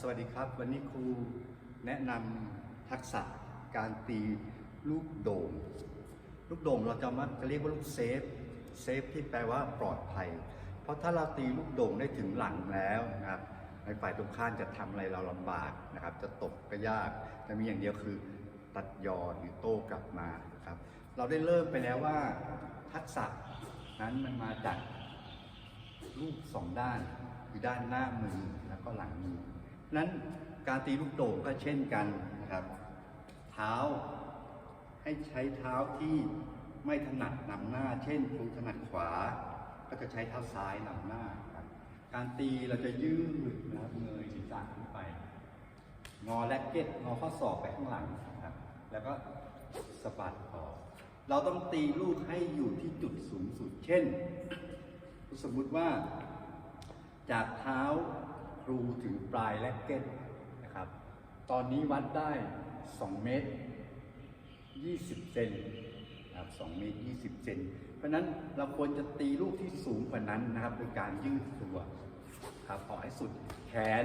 สวัสดีครับ วันนี้ครูแนะนำทักษะการตีลูกโด่งลูกโด่งเราจะมักจะเรียกว่าลูกเซฟเซฟที่แปลว่าปลอดภัย เพราะถ้าเราตีลูกโด่งได้ถึงหลังแล้วนะครับในฝ่ายตรงข้ามจะทำอะไรเราลำบากนะครับ จะตกก็ยากจะมีอย่างเดียวคือตัดยอหรือโต้กลับมาครับ เราได้เริ่มไปแล้วว่าทักษะนั้นมันมาจากลูกสองด้านคือด้านหน้ามือแล้วก็หลังมือ นั้นการตีลูกโด่งก็เช่นกันนะครับ เท้าให้ใช้เท้าที่ไม่ถนัดนำหน้า เช่นครูถนัดขวา ก็จะใช้เท้าซ้ายนำหน้าครับการตีเราจะยืดนะครับเงยศีรษะขึ้นไป งอแล็กเก็ตงอข้อศอกไปข้างหลังนะครับแล้วก็สะบัดออกเราต้องตีลูกให้อยู่ที่จุดสูงสุด เช่น สมมุติว่าจากเท้า ครูถึงปลายแล็กเก็ตนะครับ ตอนนี้วัดได้ 2 เมตร 20 เซนนะครับ2เมตร 20 เซน เพราะนั้นเราควรจะตีลูกที่สูงกว่านั้นนะครับโดยการยืดตัวครับออให้สุดแขน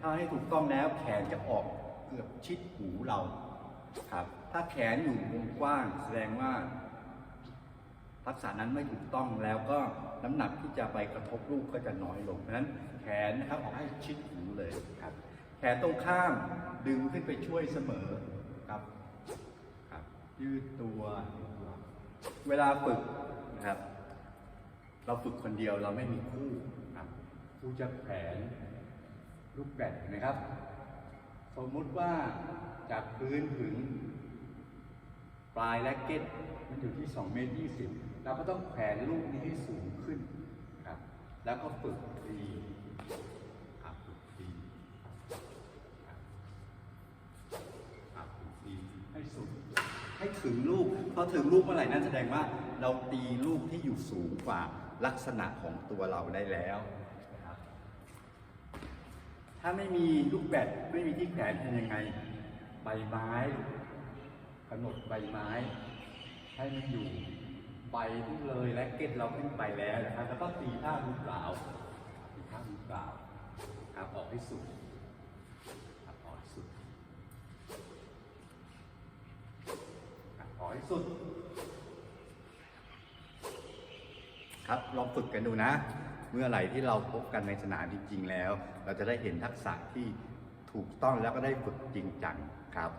ถ้าให้ถูกต้องแล้วแขนจะออกเกือบชิดหูเราครับ ถ้าแขนอยู่วงกว้างแสดงว่า ทักษะนั้นไม่ถูกต้องแล้วก็น้ำหนักที่จะไปกระทบลูกก็จะน้อยลงเพราะฉะนั้นแขนนะครับออกให้ชิดหูเลยครับ แขนตรงข้ามดึงขึ้นไปช่วยเสมอครับครับ ยืดตัวยืดตัวเวลาฝึกนะครับ เราฝึกคนเดียวเราไม่มีคู่ครับครูจะแผนลูกแบดเห็นะครับ สมมุติว่าจากพื้นถึง ปลายแร็กเก็ตมันอยู่ที่2เมตร20เราก็ต้องแขวนลูกนี้ให้สูงขึ้นครับแล้วก็ฝึกตีครับฝึกตีครับฝึกตีให้สุดให้ถึงลูกพอถึงลูกเมื่อไหร่นั่นแสดงว่าเราตีลูกที่อยู่สูงกว่าลักษณะของตัวเราได้แล้วนะครับถ้าไม่มีลูกแบดไม่มีที่แขวนทำยังไง ใบไม้ กำหนดใบไม้ ให้มันอยู่ใบที่เลยและเก็ตเราขึ้นไปแล้วนะครับแล้วก็ตีท่ามือเปล่าตีท่ามือเปล่าครับออกให้สุดครับออกให้สุดครับออกให้สุด ครับลองฝึกกันดูนะ เมื่อไหร่ที่เราพบกันในสนามจริงๆแล้ว เราจะได้เห็นทักษะที่ถูกต้องแล้วก็ได้ฝึกจริงจังครับ